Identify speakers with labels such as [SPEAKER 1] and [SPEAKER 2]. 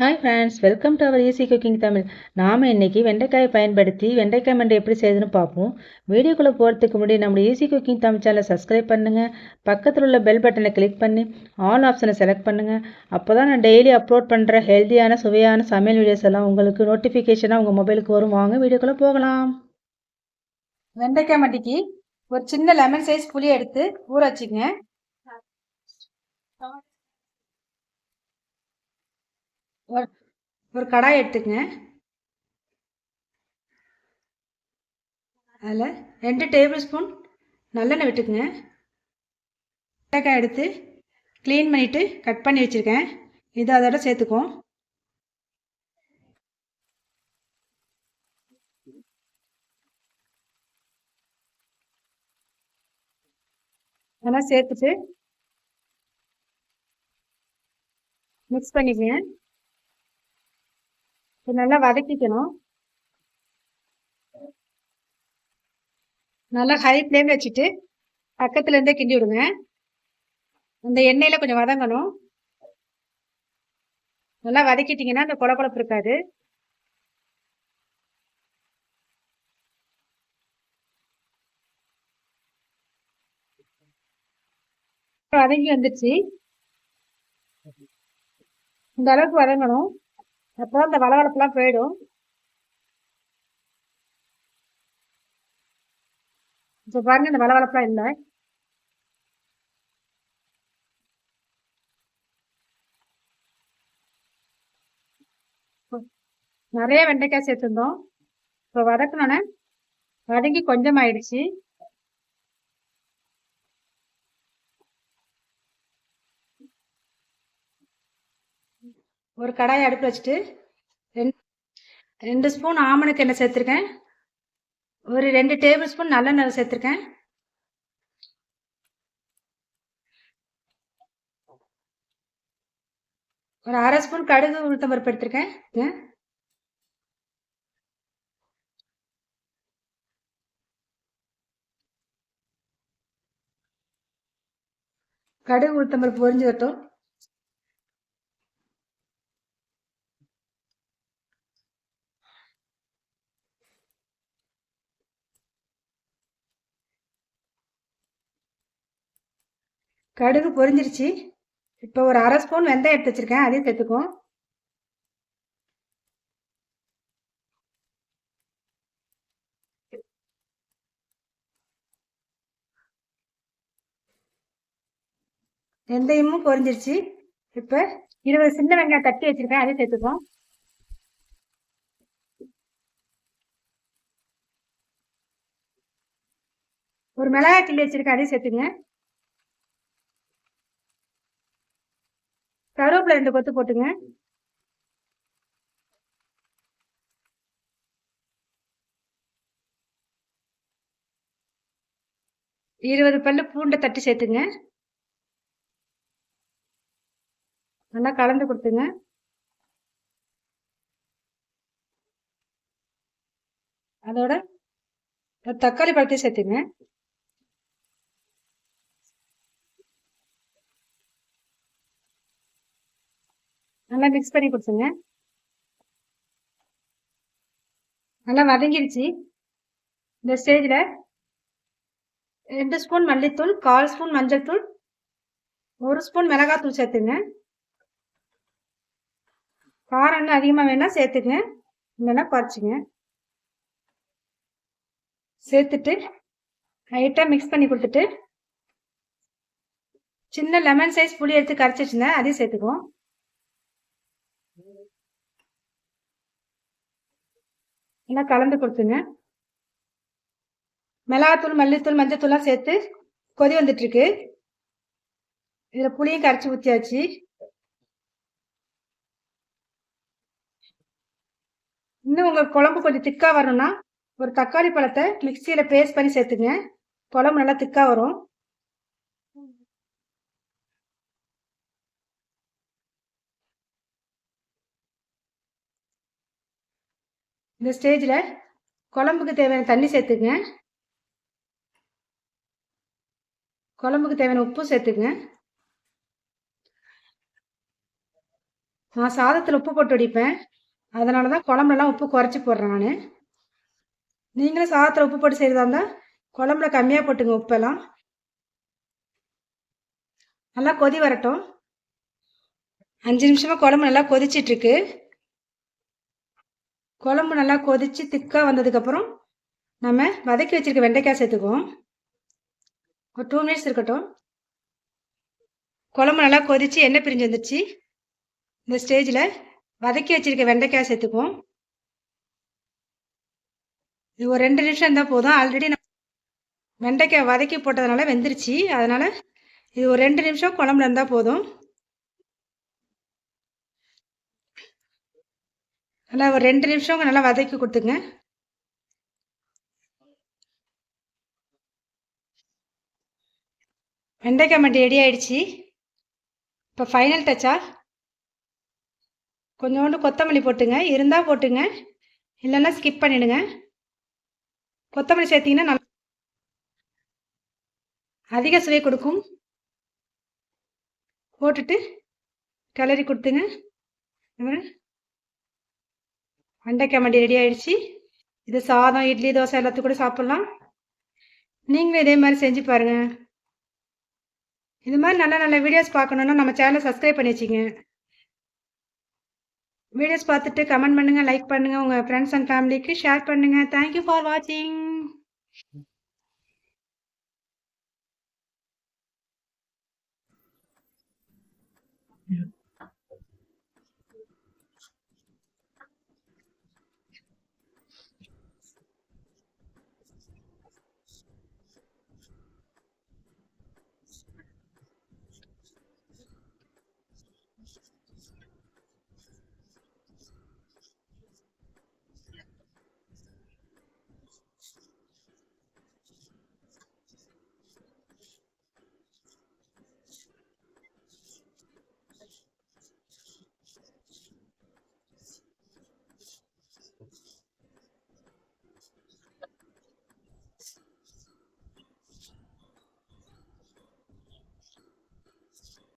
[SPEAKER 1] Hi friends welcome to our easy cooking Tamil நாம் இன்றைக்கி வெண்டைக்காயை பயன்படுத்தி வெண்டைக்காய் மண்டை எப்படி செய்யுதுன்னு பார்ப்போம். வீடியோக்குள்ளே போகிறதுக்கு முன்னாடி நம்ம ஈஸி குக்கிங் தமிழ் சேனலை சப்ஸ்கிரைப் பண்ணுங்கள் பக்கத்தில் உள்ள பெல் பட்டனை கிளிக் பண்ணி ஆல் ஆப்ஷனை செலக்ட் பண்ணுங்கள் அப்போ தான் நான் டெய்லி அப்லோட் பண்ணுற ஹெல்த்தியான சுவையான சமையல் வீடியோஸ் எல்லாம் உங்களுக்கு நோட்டிஃபிகேஷனாக உங்கள் மொபைலுக்கு வரும். வாங்க வீடியோக்குள்ளே போகலாம்.
[SPEAKER 2] வெண்டைக்காய் மண்டிக்கு ஒரு சின்ன லெமன் சைஸ் புளி எடுத்து ஊற வச்சுக்கங்க. ஒரு ஒரு கடாய் எடுத்துக்கங்க. அதில் ரெண்டு டேபிள் ஸ்பூன் நல்லெண்ணெய் விட்டுக்குங்க. வெண்டைக்காய் எடுத்து க்ளீன் பண்ணிவிட்டு கட் பண்ணி வச்சுருக்கேன். இதை அதோட சேர்த்துக்குவோம். அதெல்லாம் சேர்த்துட்டு மிக்ஸ் பண்ணிக்கங்க. நல்லா வதக்கிக்கணும். நல்லா ஹை ஃப்ளேம் வச்சுட்டு பக்கத்துல இருந்தே கிண்டி விடுங்க. அந்த எண்ணெயில கொஞ்சம் வதங்கணும். நல்லா வதக்கிட்டீங்கன்னா அந்த கொல இருக்காது. வதங்கி வந்துச்சு இந்த அளவுக்கு வதங்கணும். அப்புறம் இந்த வளவளப்புலாம் போயிடும். இப்போ பாருங்க இந்த வளவளப்புலாம் இல்லை. நிறைய வெண்டைக்காய் சேர்த்துருந்தோம். இப்போ வதக்கணுன்னே வதங்கி கொஞ்சம் ஆயிடுச்சு ஒரு கடாயை அடுப்பு வச்சுட்டு ரெண்டு ரெண்டு ஸ்பூன் ஆமணக்கு எண்ணெய் சேர்த்துருக்கேன். ஒரு ரெண்டு டேபிள் ஸ்பூன் நல்லெண்ணெய் சேர்த்துருக்கேன். ஒரு அரை ஸ்பூன் கடுகு உளுத்தம் பருப்பு எடுத்திருக்கேன். கடுகு உளுத்தம் பருப்பு பொரிஞ்சு வரட்டும். கடுகு பொரிஞ்சிருச்சு. இப்போ ஒரு அரை ஸ்பூன் வெந்தயம் எடுத்து வச்சிருக்கேன். அதையும் சேர்த்துக்குவோம். வெந்தயமும் பொரிஞ்சிருச்சு. இப்போ இருபது சின்ன வெங்காயம் தட்டி வச்சிருக்கேன். அதையும் சேர்த்துக்குவோம். ஒரு மிளகாய் கிள்ளி வச்சிருக்கேன். அதையும் சேர்த்துங்க கருவேப்பிலை ரெண்டு கொத்து போட்டுங்க. இருபது பல்லு பூண்டை தட்டி சேர்த்துங்க. நல்லா கலந்து கொடுத்துங்க. அதோட தக்காளி பழத்தையும் சேர்த்துங்க. நல்லா மிக்ஸ் பண்ணி கொடுத்துங்க நல்லா வதங்கிடுச்சு இந்த ஸ்டேஜில் ரெண்டு ஸ்பூன் மல்லித்தூள் கால் ஸ்பூன் மஞ்சள் தூள் ஒரு ஸ்பூன் மிளகாத்தூள் சேர்த்துங்க. காரம் இன்னும் அதிகமாக வேணால் சேர்த்துங்க. இல்லைன்னா குறைச்சிங்க. சேர்த்துட்டு லைட்டாக மிக்ஸ் பண்ணி கொடுத்துட்டு சின்ன லெமன் சைஸ் புளி எடுத்து கரைச்சி வச்சுருந்தேன் அதையும் சேர்த்துக்குவோம். நல்லா கலந்து கொடுத்துங்க. மிளகாத்தூள் மல்லித்தூள் மஞ்சத்தூள்லாம் சேர்த்து கொதி வந்துட்டு இருக்கு இதில் புளியும் கரைச்சி ஊற்றியாச்சு இன்னும் உங்களுக்கு குழம்பு கொஞ்சம் திக்காக வரணும்னா ஒரு தக்காளி பழத்தை மிக்சியில் பேஸ்ட் பண்ணி சேர்த்துங்க. குழம்பு நல்லா திக்காக வரும். இந்த ஸ்டேஜில் குழம்புக்கு தேவையான தண்ணி சேர்த்துக்குங்க. குழம்புக்கு தேவையான உப்பு சேர்த்துக்குங்க. நான் சாதத்தில் உப்பு போட்டு வடிப்பேன். அதனால தான் குழம்புலலாம் உப்பு குறைச்சி போடுறேன் நான். நீங்களும் சாதத்தில் உப்பு போட்டு செய்கிறதா இருந்தால் குழம்புல கம்மியாக போட்டுங்க உப்பெல்லாம். நல்லா கொதி வரட்டும். அஞ்சு நிமிஷமாக குழம்பு நல்லா கொதிச்சிட்ருக்கு குழம்பு நல்லா கொதித்து திக்காக வந்ததுக்கப்புறம் நம்ம வதக்கி வச்சுருக்க வெண்டைக்காய் சேர்த்துக்குவோம். ஒரு டூ மினிட்ஸ் இருக்கட்டும். குழம்பு நல்லா கொதித்து எண்ணெய் பிரிஞ்சு வந்துருச்சு. இந்த ஸ்டேஜில் வதக்கி வச்சிருக்க வெண்டைக்காய் சேர்த்துக்குவோம். இது ஒரு ரெண்டு நிமிஷம் இருந்தால் போதும். ஆல்ரெடி நம்ம வெண்டைக்காய் வதக்கி போட்டதுனால வெந்துருச்சு. அதனால் இது ஒரு ரெண்டு நிமிஷம் குழம்புல இருந்தால் போதும். நல்லா ஒரு ரெண்டு நிமிஷம் நல்லா வதக்கி கொடுத்துங்க. வெண்டைக்காய் மண்டி ரெடி ஆயிடுச்சு. இப்போ ஃபைனல் டச்சா கொஞ்சோண்டு கொத்தமல்லி போட்டுங்க. இருந்தால் போட்டுங்க. இல்லைன்னா ஸ்கிப் பண்ணிடுங்க. கொத்தமல்லி சேர்த்திங்கன்னா நல்லா அதிக சுவை கொடுக்கும். போட்டுட்டு கிளறி கொடுத்துங்க. வெண்டைக்காய் மண்டி ரெடி ஆயிடுச்சு. இது சாதம் இட்லி தோசை எல்லாத்துக்கும் கூட சாப்பிட்லாம். நீங்களும் இதே மாதிரி செஞ்சு பாருங்கள் இது மாதிரி நல்ல நல்ல வீடியோஸ் பார்க்கணுன்னா நம்ம சேனலை சப்ஸ்கிரைப் பண்ணி வச்சுங்க. வீடியோஸ் பார்த்துட்டு கமெண்ட் பண்ணுங்கள் லைக் பண்ணுங்கள் உங்கள் ஃப்ரெண்ட்ஸ் அண்ட் ஃபேமிலிக்கு ஷேர் பண்ணுங்கள் தேங்க்யூ ஃபார் வாட்சிங் accident